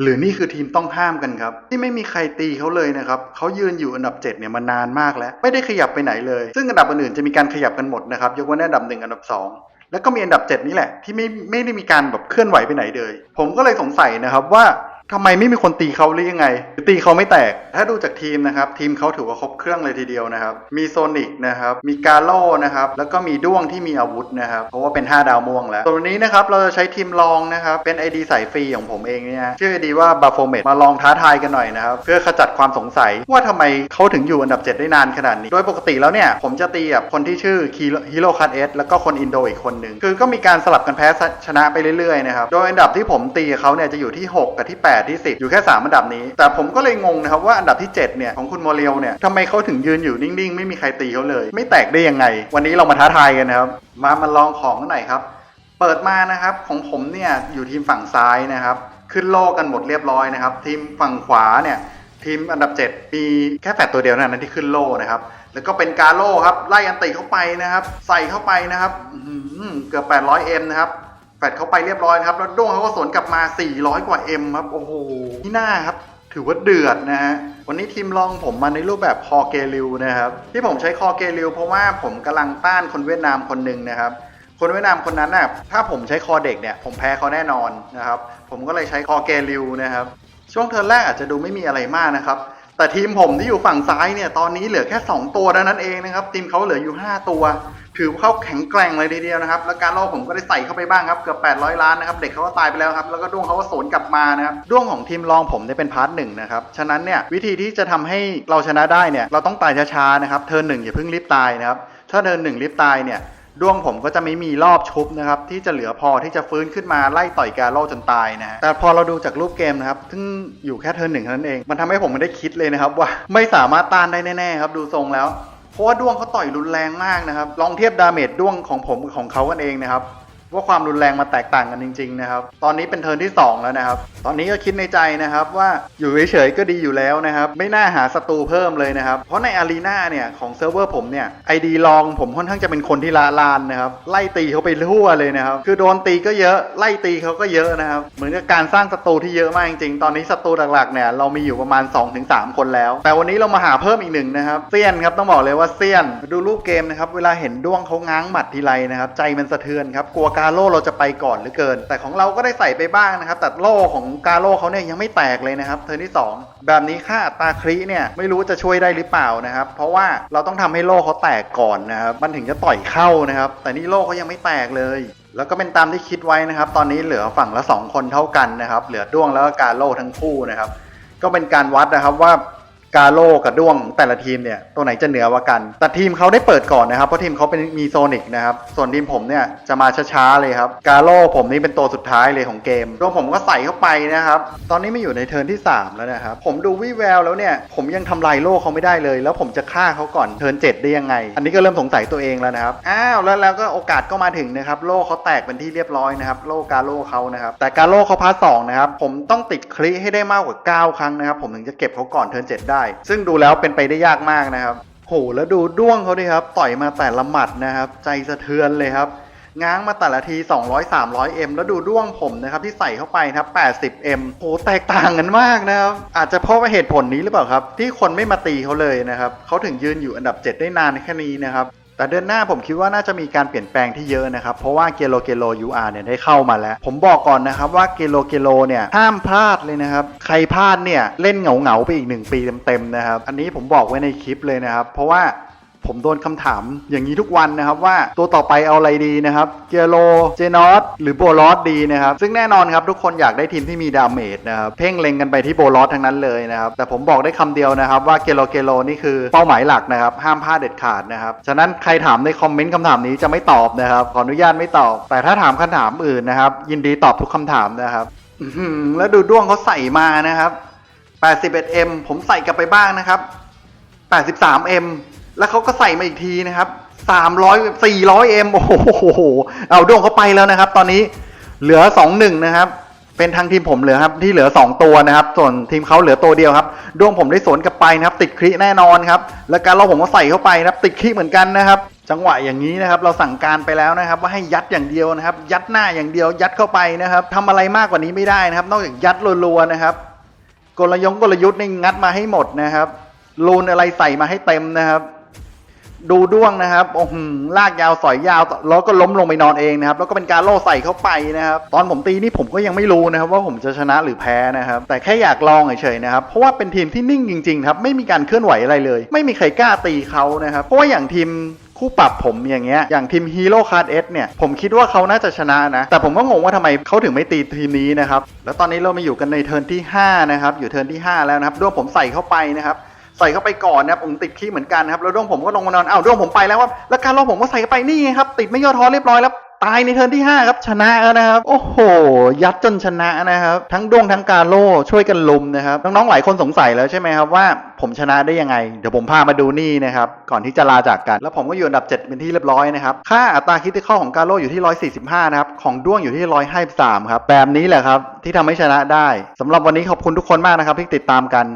หรือนี่คือทีมต้องห้ามกันครับ ที่ไม่มีใครตีเขาเลยนะครับเขายืนอยู่อันดับ 7 เนี่ยมานานมากแล้ว ไม่ได้ขยับไปไหนเลย ซึ่งอันดับอื่นจะมีการขยับกันหมดนะครับยกเว้นอันดับหนึ่งอันดับสองแล้วก็มีอันดับ 7 นี่แหละที่ไม่ไม่ได้มีการแบบเคลื่อนไหวไปไหนเลย ผมก็เลยสงสัยนะครับว่า ทำไมไม่มีคนตีเขาหรือยังไง ตีเขาไม่แตก ถ้าดูจากทีมนะครับ ทีมเขาถือว่าครบเครื่องเลยทีเดียวนะครับ มีโซนิกนะครับ มีกาโลนะครับ แล้วก็มีด้วงที่มีอาวุธนะครับ เพราะว่าเป็น 5 ดาวม่วงแล้วส่วนนี้นะครับ เราจะใช้ทีมลองนะครับ เป็น ID สายฟรีของผมเองเนี่ยนะชื่อ ID ว่าบาโฟเมตมาลองท้าทายกันหน่อยนะครับ เพื่อขจัดความสงสัยว่าทำไมเขาถึงอยู่อันดับ 7 ได้นานขนาดนี้ โดยปกติแล้วเนี่ย ผมจะตีกับคนที่ชื่อฮีโร่คันเอสแล้วก็คนอินโดอีกคนหนึ่ง คือก็มีการสลับกันแพ้ชนะไปเรื่อยๆนะครับ โดยอันดับที่ผมตีเขาเนี่ยจะอยู่ที่ 6 กับที่ 8ที่ 10 อยู่แค่ 3 อันดับนี้ แต่ผมก็เลยงงนะครับว่าอันดับที่ 7 เนี่ย ของคุณโมเรียวเนี่ยทำไมเขาถึงยืนอยู่นิ่งๆ ไม่มีใครตีเขาเลย ไม่แตกได้ยังไง วันนี้เรามาท้าทายกันนะครับ มามาลองของกันหน่อยครับ เปิดมานะครับของผมเนี่ยอยู่ทีมฝั่งซ้ายนะครับ ขึ้นโลกันหมดเรียบร้อยนะครับ ทีมฝั่งขวาเนี่ยทีมอันดับ 7 มีแค่แฟดตัวเดียวนั้นที่ขึ้นโล่นะครับ แล้วก็เป็นกาโล่ครับ ไล่อันติเข้าไปนะครับ ใส่เข้าไปนะครับอื้อหือเกือบ 800M นะครับ แฟดเขาไปเรียบร้อยครับ แล้วด้วงเขาก็สวนกลับมา 400 กว่า M ครับ โอ้โหที่หน้าครับ ถือว่าเดือดนะฮะ วันนี้ทีมลองผมมาในรูปแบบคอเกลิวนะครับ ที่ผมใช้คอเกลิวเพราะว่าผมกำลังต้านคนเวียดนามคนหนึ่งนะครับ คนเวียดนามคนนั้นน่ะ ถ้าผมใช้คอเด็กเนี่ย ผมแพ้เขาแน่นอนนะครับ ผมก็เลยใช้คอเกลิวนะครับ ช่วงเทิร์นแรกอาจจะดูไม่มีอะไรมากนะครับ แต่ทีมผมที่อยู่ฝั่งซ้ายเนี่ย ตอนนี้เหลือแค่ 2 ตัวเท่านั้นเองนะครับ ทีมเขาเหลืออยู่ 5 ตัว ถือว่าเขาแข็งแกร่งเลยทีเดียวนะครับ แล้วการล่อผมก็ได้ใส่เข้าไปบ้างครับ เกือบ 800 ล้านนะครับ เด็กเขาก็ตายไปแล้วครับ แล้วก็ด้วงเขาก็สวนกลับมานะครับ ด้วงของทีมรองผมเนี่ยเป็นพาร์ทหนึ่งนะครับ ฉะนั้นเนี่ยวิธีที่จะทำให้เราชนะได้เนี่ย เราต้องตายช้าๆนะครับ เทิร์นหนึ่งอย่าเพิ่งรีบตายนะครับ ถ้าเทิร์นหนึ่งรีบตายเนี่ยด้วงผมก็จะไม่มีรอบชุบนะครับ ที่จะเหลือพอที่จะฟื้นขึ้นมาไล่ต่อยกาโร่จนตายนะฮะแต่พอเราดูจากรูปเกมนะครับซึ่งอยู่แค่เทิร์นหนึ่งเท่านั้นเอง มันทำให้ผมไม่ได้คิดเลยนะครับว่าไม่สามารถต้านได้แน่ๆครับดูทรงแล้ว เพราะว่าด้วงเขาต่อยรุนแรงมากนะครับ ลองเทียบดาเมจด้วงของผมกับของเขากันเองนะครับ ว่าความรุนแรงมันแตกต่างกันจริง ๆ นะครับ ตอนนี้เป็นเทิร์นที่ 2 แล้วนะครับ ตอนนี้ก็คิดในใจนะครับว่าอยู่เฉยๆก็ดีอยู่แล้วนะครับ ไม่น่าหาศัตรูเพิ่มเลยนะครับ เพราะในอารีนาเนี่ยของเซิร์ฟเวอร์ผมเนี่ยไอดีลองผมค่อนข้างจะเป็นคนที่ละลานนะครับ ไล่ตีเขาไปทั่วเลยนะครับ คือโดนตีก็เยอะ ไล่ตีเขาก็เยอะนะครับ เหมือนกับการสร้างศัตรูที่เยอะมากจริงๆ ตอนนี้ศัตรูหลักๆเนี่ยเรามีอยู่ประมาณ 2-3 คนแล้ว แต่วันนี้เรามาหาเพิ่มอีกหนึ่งนะครับ เซียนครับต้องบอกเลยว่าเซียน ดูรูปเกมนะครับ เวลาเห็นด้วงเขาง้างหมัดทีไรนะครับ ใจมันสะเทือนครับ กลัวกาาโร่เราจะไปก่อนหรือเกิน แต่ของเราก็ได้ใส่ไปบ้างนะครับ แต่โล่ของกาโร่เขาเนี่ยยังไม่แตกเลยนะครับ เทิร์นที่ 2 แบบนี้ค่าอัตราคริเนี่ยไม่รู้จะช่วยได้หรือเปล่านะครับ เพราะว่าเราต้องทำให้โล่เขาแตกก่อนนะครับมันถึงจะต่อยเข้านะครับ แต่นี่โล่เขายังไม่แตกเลยแล้วก็เป็นตามที่คิดไว้นะครับ ตอนนี้เหลือฝั่งละ 2 คนเท่ากันนะครับ เหลือด้วงแล้วก็กาโร่ทั้งคู่นะครับ ก็เป็นการวัดนะครับว่า กาโลกับด้วงแต่ละทีมเนี่ยตัวไหนจะเหนือกว่ากัน แต่ทีมเขาได้เปิดก่อนนะครับ เพราะทีมเขาเป็นมีโซนิกนะครับ ส่วนทีมผมเนี่ยจะมาช้าๆเลยครับ กาโลผมนี่เป็นตัวสุดท้ายเลยของเกมด้วงผมก็ใส่เข้าไปนะครับ ตอนนี้ไม่อยู่ในเทิร์นที่ 3 แล้วนะครับ ผมดูวิแววแล้วเนี่ย ผมยังทำลายโลกเขาไม่ได้เลย แล้วผมจะฆ่าเขาก่อนเทิร์น7ได้ยังไง อันนี้ก็เริ่มสงสัยตัวเองแล้วนะครับ อ้าวแล้วแล้วก็โอกาสก็มาถึงนะครับ โลกเขาแตกเป็นที่เรียบร้อยนะครับ โลกาโลเขานะครับ แต่กาโลเขาพาสองนะครับ ผมต้องติดคลิให้ได้มากกว่า 9 ครั้งนะครับ ผมถึงจะเก็บเขาก่อนเทิร์น7ได้ซึ่งดูแล้วเป็นไปได้ยากมากนะครับโหแล้วดูด้วงเขาดิครับ ต่อยมาแต่ละหมัดนะครับ ใจสะเทือนเลยครับ ง้างมาแต่ละที 200 300 M แล้วดูด้วงผมนะครับที่ใส่เข้าไปนะครับ80 M โหแตกต่างกันมากนะครับ อาจจะเพราะว่าเหตุผลนี้หรือเปล่าครับ ที่คนไม่มาตีเขาเลยนะครับเขาถึงยืนอยู่อันดับ 7 ได้นานแค่นี้นะครับ แต่เดือนหน้าผมคิดว่าน่าจะมีการเปลี่ยนแปลงที่เยอะนะครับ เพราะว่าเกโลเกโล UR เนี่ยได้เข้ามาแล้ว ผมบอกก่อนนะครับว่าเกโลเกโลเนี่ยห้ามพลาดเลยนะครับ ใครพลาดเนี่ยเล่นเหงาเหงาๆไปอีกหนึ่งปีเต็มๆนะครับ อันนี้ผมบอกไว้ในคลิปเลยนะครับ เพราะว่า ผมโดนคำถามอย่างนี้ทุกวันนะครับว่าตัวต่อไปเอาอะไรดีนะครับเกียโลเจนอสหรือโบลอสดีนะครับซึ่งแน่นอนครับทุกคนอยากได้ทีมที่มีดาเมจนะครับเพ่งเล็งกันไปที่โบลอสทั้งนั้นเลยนะครับแต่ผมบอกได้คำเดียวนะครับว่าเกโลเกโลนี่คือเป้าหมายหลักนะครับห้ามพลาดเด็ดขาดนะครับฉะนั้นใครถามในคอมเมนต์คำถามนี้จะไม่ตอบนะครับขออนุญาตไม่ตอบ แต่ถ้าถามคำถามอื่นนะครับ ยินดีตอบทุกคำถามนะครับแล้วดูด้วงเขาใส่มานะครับ 81M ผมใส่กลับไปบ้างนะครับ 83M แล้วเขาก็ใส่มาอีกทีนะครับ300 400M โอ้โห เอาด้วงเขาไปแล้วนะครับ ตอนนี้เหลือ2-1นะครับ เป็นทางทีมผมเหลือครับที่เหลือ2ตัวนะครับ ส่วนทีมเขาเหลือตัวเดียวครับด้วงผมได้สวนกลับไปนะครับ ติดคริแน่นอนครับ แล้วการเราผมก็ใส่เข้าไปนะครับ ติดคริเหมือนกันนะครับจจังหวะอย่างนี้นะครับ เราสั่งการไปแล้วนะครับ ว่าให้ยัดอย่างเดียวนะครับ ยัดหน้าอย่างเดียว ยัดเข้าไปนะครับทำอะไรมากกว่านี้ไม่ได้นะครับ นอกจากยัดรัวๆนะครับ กลยงกลยุทธ์นี่งัดมาให้หมดนะครับลูนอะไรใส่มาให้เต็มนะครับ ดูด้วงนะครับโอ้โหลากยาวสอยยาว แล้วก็ล้มลงไปนอนเองนะครับ แล้วก็เป็นการโล่ใส่เข้าไปนะครับ ตอนผมตีนี่ผมก็ยังไม่รู้นะครับ ว่าผมจะชนะหรือแพ้นะครับ แต่แค่อยากลองเฉยๆนะครับ เพราะว่าเป็นทีมที่นิ่งจริงๆครับ ไม่มีการเคลื่อนไหวอะไรเลย ไม่มีใครกล้าตีเขานะครับ เพราะว่าอย่างทีมคู่ปรับผมอย่างเงี้ย อย่างทีมฮีโร่คาร์ดเอสเนี่ย ผมคิดว่าเขาน่าจะชนะนะ แต่ผมก็งงว่าทำไมเขาถึงไม่ตีทีมนี้นะครับ แล้วตอนนี้เรามาอยู่กันในเทิร์นที่ห้านะครับ อยู่เทิร์นที่ห้าแล้วนะครับด้วงผมใส่เข้าไปนะครับ ใส่เข้าไปก่อนนะครับผมติดขี้เหมือนกันนะครับแล้วด้วงผมก็ลงมานอนอ้าวด้วงผมไปแล้วว่าแล้วการลงผมก็ใส่เข้าไปนี่ครับ ติดไม่ย่อท้อเรียบร้อยแล้วตายในเทิร์นที่ 5 ครับชนะนะครับ โอ้โห ยัดจนชนะนะครับ ทั้งด้วงทั้งกาโล่ช่วยกันลุมนะครับ น้องๆหลายคนสงสัยแล้วใช่ไหมครับว่าผมชนะได้ยังไง เดี๋ยวผมพามาดูนี่นะครับ ก่อนที่จะลาจากกัน แล้วผมก็อยู่อันดับ 7 เป็นที่เรียบร้อยนะครับ ค่าอัตราคิดที่ข้อของกาโล่อยู่ที่ 145 นะครับ ของด้วงอยู่ที่ 153 ครับ แบบนี้แหละครับที่ทำให้ชนะได้สำหรับวันนี้ขอบคุณทุกคนมากนะครับที่ติดตามกัน